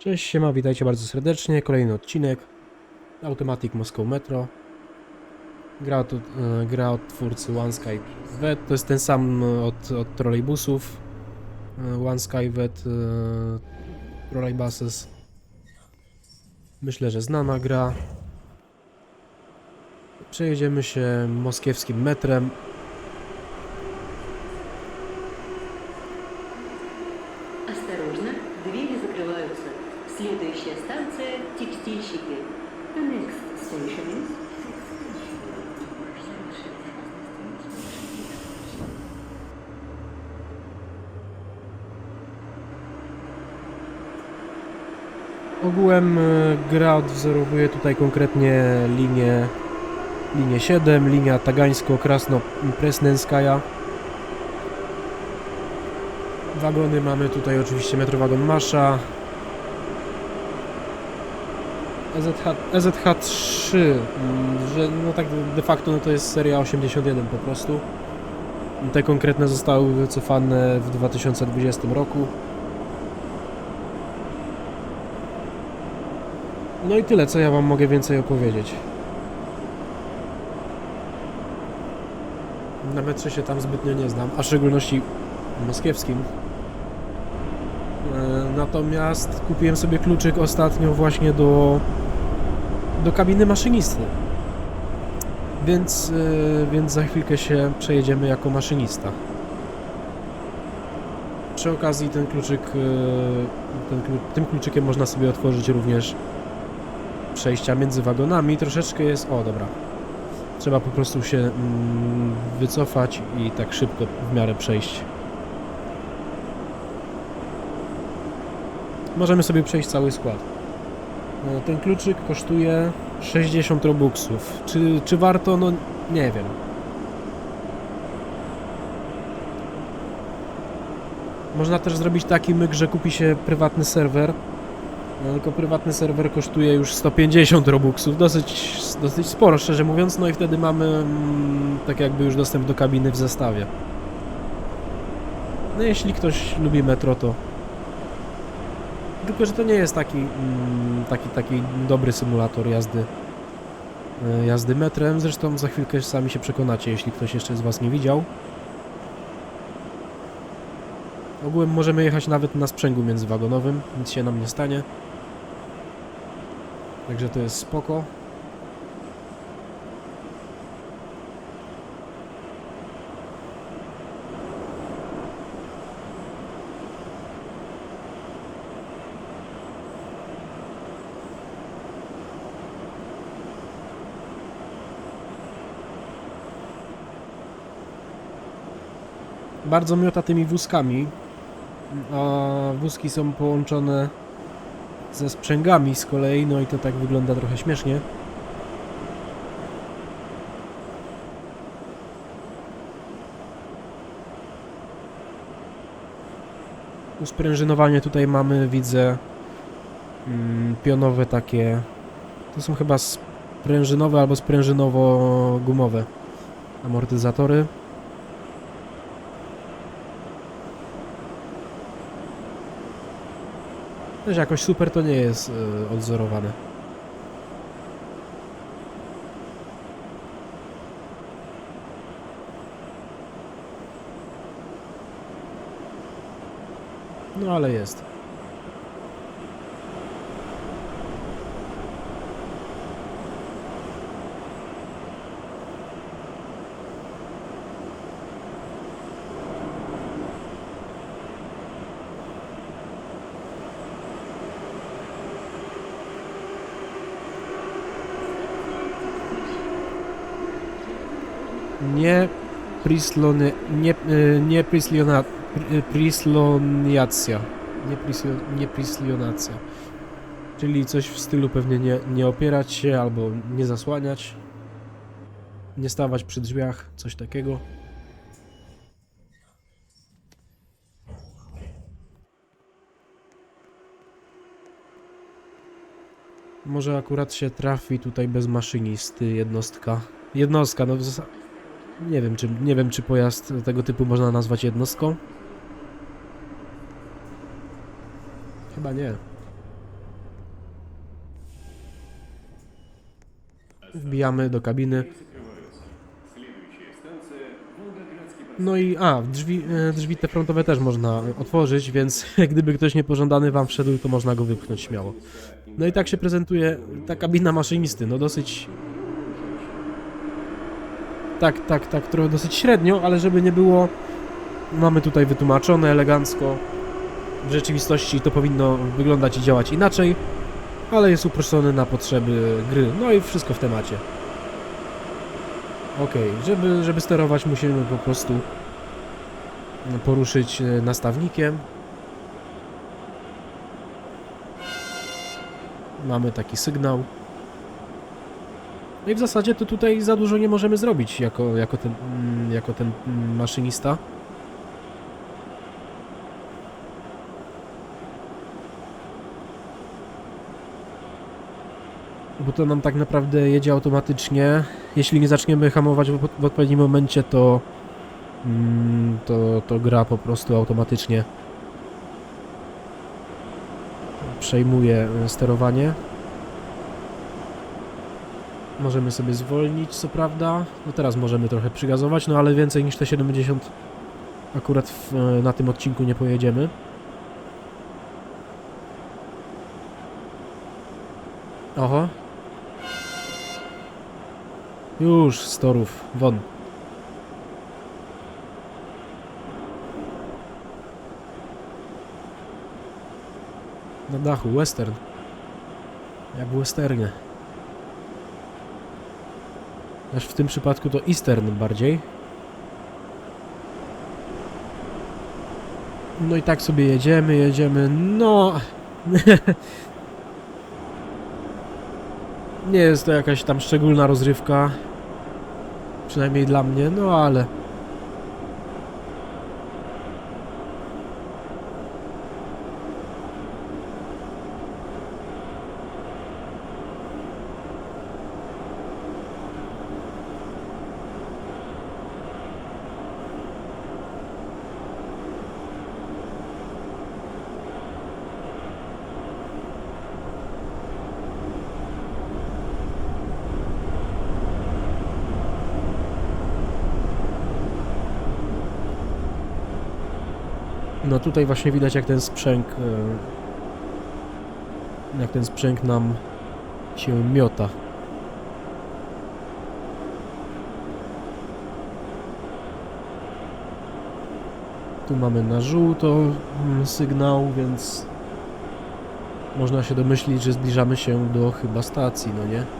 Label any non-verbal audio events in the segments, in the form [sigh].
Cześć, siema, witajcie bardzo serdecznie. Kolejny odcinek. Automatic Moscow Metro. Gra od, e, gra od twórcy One Sky Vet. To jest ten sam e, od, od trolejbusów. E, One Vet Trolleybuses. Myślę, że znana gra. Przejedziemy się moskiewskim metrem. Constanze Tiktischige. The next station is Ogółem e, gra odwzorowuje tutaj konkretnie linię, linię 7, linia Tagańsko-Krasno-Presnenskaja. Wagony mamy tutaj oczywiście metrowagon Masza, EZH, EZH3, mm, że no tak de facto no to jest seria 81 po prostu. Te konkretne zostały wycofane w 2020 roku. No i tyle, co ja wam mogę więcej opowiedzieć. Na metrze się tam zbytnio nie znam, a w szczególności moskiewskim. E, Natomiast kupiłem sobie kluczyk ostatnio właśnie do, do kabiny maszynisty. Więc, e, więc za chwilkę się przejedziemy jako maszynista. Przy okazji ten kluczyk, e, ten, tym kluczykiem można sobie otworzyć również przejścia między wagonami. Troszeczkę jest. O, dobra. Trzeba po prostu się mm, wycofać i tak szybko w miarę przejść. Możemy sobie przejść cały skład. No, Ten kluczyk kosztuje 60 robuxów. Czy, czy warto? No nie wiem. Można też zrobić taki myk, że kupi się prywatny serwer no tylko prywatny serwer kosztuje już 150 robuxów, dosyć, dosyć sporo szczerze mówiąc, no i wtedy mamy mm, tak jakby już dostęp do kabiny w zestawie. No jeśli ktoś lubi metro, to... Tylko, że to nie jest taki, mm, taki, taki dobry symulator jazdy, e, jazdy metrem, zresztą za chwilkę sami się przekonacie, jeśli ktoś jeszcze z Was nie widział. Ogółem możemy jechać nawet na sprzęgu międzywagonowym, nic się nam nie stanie. Także to jest spoko. Bardzo miota tymi wózkami, a wózki są połączone ze sprzęgami z kolei, no i to tak wygląda trochę śmiesznie. Usprężynowanie tutaj mamy, widzę mm, pionowe takie, to są chyba sprężynowe albo sprężynowo-gumowe amortyzatory. Też jakoś super to nie jest y, odzorowane. No ale jest. Nie prislony, nie, y, nie prisliona, pri- prisloniacja. Nie, prislo, nie prislionacja. Czyli coś w stylu pewnie nie, nie opierać się albo nie zasłaniać. Nie stawać przy drzwiach, coś takiego. Może akurat się trafi tutaj bez maszynisty jednostka. Jednostka, no w zas- nie wiem, czy, nie wiem, czy pojazd tego typu można nazwać jednostką. Chyba nie. Wbijamy do kabiny. No i, a, drzwi, e, drzwi te frontowe też można otworzyć, więc [laughs] gdyby ktoś niepożądany wam wszedł, to można go wypchnąć śmiało. No i tak się prezentuje ta kabina maszynisty, no dosyć tak, tak, tak, trochę dosyć średnio, ale żeby nie było... Mamy tutaj wytłumaczone elegancko. W rzeczywistości to powinno wyglądać i działać inaczej, ale jest uproszczony na potrzeby gry. No i wszystko w temacie. Okej, żeby, żeby sterować musimy po prostu poruszyć e, nastawnikiem. Mamy taki sygnał. No i w zasadzie to tutaj za dużo nie możemy zrobić jako, jako, ten, mm, jako ten mm, maszynista. Bo to nam tak naprawdę jedzie automatycznie. Jeśli nie zaczniemy hamować w, w odpowiednim momencie, to, mm, to, to gra po prostu automatycznie przejmuje e, sterowanie. Możemy sobie zwolnić, co prawda. No teraz możemy trochę przygazować, no ale więcej niż te 70 akurat w, e, na tym odcinku nie pojedziemy. Oho. Już, z torów, won. Na dachu, western. Jak w westernie. Aż w tym przypadku to eastern bardziej. No i tak sobie jedziemy, jedziemy, no... [laughs] Nie jest to jakaś tam szczególna rozrywka. Przynajmniej dla mnie, no ale... No tutaj właśnie widać jak ten sprzęg e, jak ten sprzęg nam się miota. Tu mamy na żółto mm, sygnał, więc można się domyślić, że zbliżamy się do chyba stacji, no nie?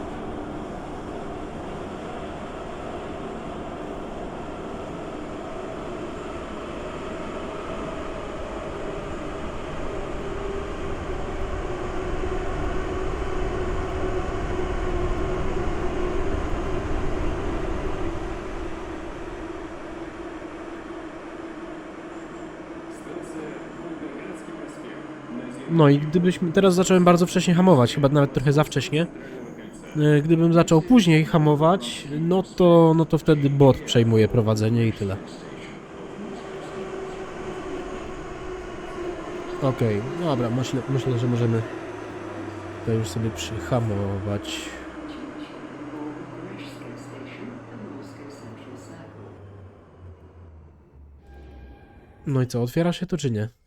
No i gdybyśmy, teraz zacząłem bardzo wcześnie hamować, chyba nawet trochę za wcześnie. E, Gdybym zaczął później hamować, no to, no to wtedy bot przejmuje prowadzenie i tyle. Okej, dobra, myślę, myślę, że możemy to już sobie przyhamować. No i co, otwiera się to czy nie?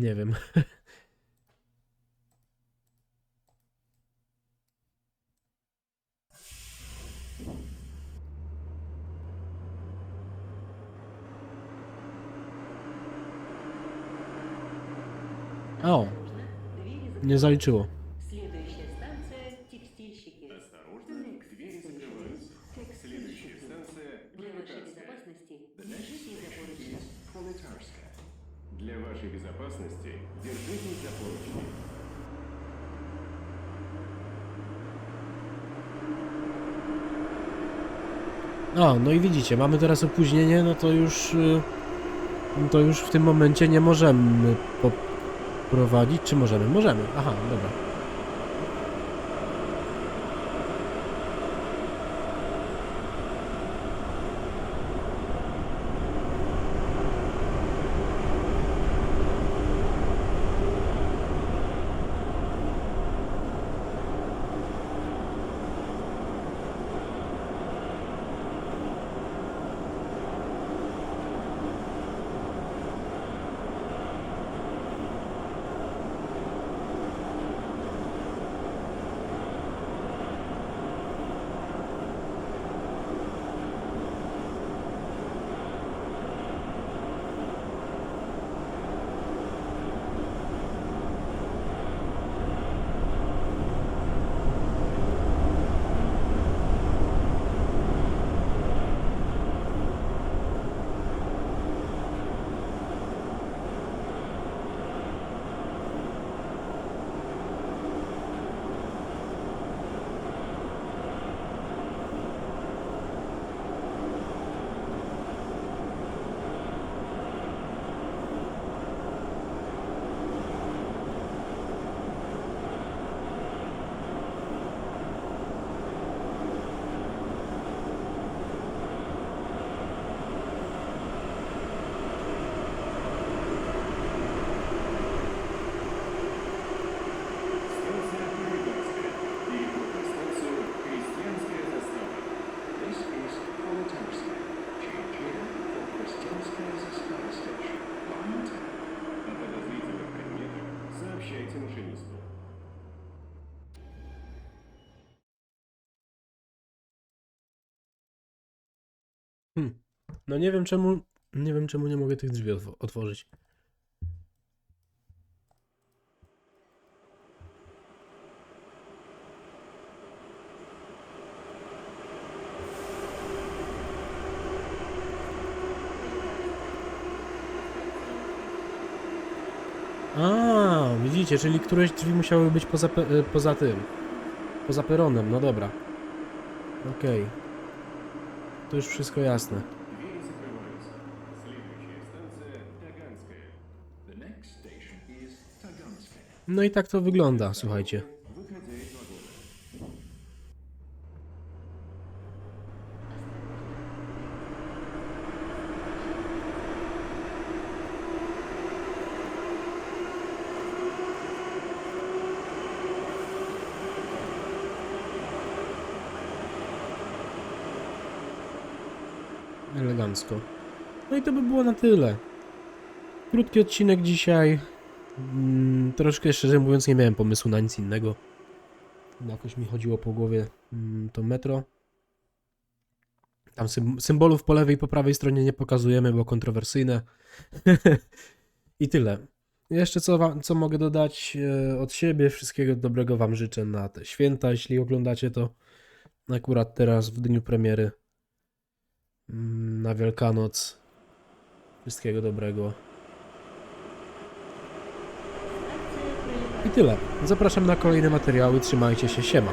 Nie wiem. [laughs] O, nie zaliczyło. O, no i widzicie, mamy teraz opóźnienie, no to już no to już w tym momencie nie możemy poprowadzić, czy możemy? Możemy. Aha, dobra. No nie wiem czemu, nie wiem czemu nie mogę tych drzwi otw- otworzyć. A, widzicie, czyli któreś drzwi musiały być poza, e, poza tym. Poza peronem, no dobra. Okej. To już wszystko jasne. No i tak to wygląda, słuchajcie. elegancko. No i to by było na tyle. Krótki odcinek dzisiaj. Mm, troszkę szczerze mówiąc nie miałem pomysłu na nic innego. Jakoś mi chodziło po głowie mm, to metro. Tam sym symbolów po lewej i po prawej stronie nie pokazujemy, bo kontrowersyjne. [laughs] I tyle. Jeszcze co, wam, co mogę dodać e, od siebie. Wszystkiego dobrego Wam życzę na te święta, jeśli oglądacie to akurat teraz w dniu premiery. Mm, Na Wielkanoc. Wszystkiego dobrego. I tyle. Zapraszam na kolejne materiały. Trzymajcie się. Siema.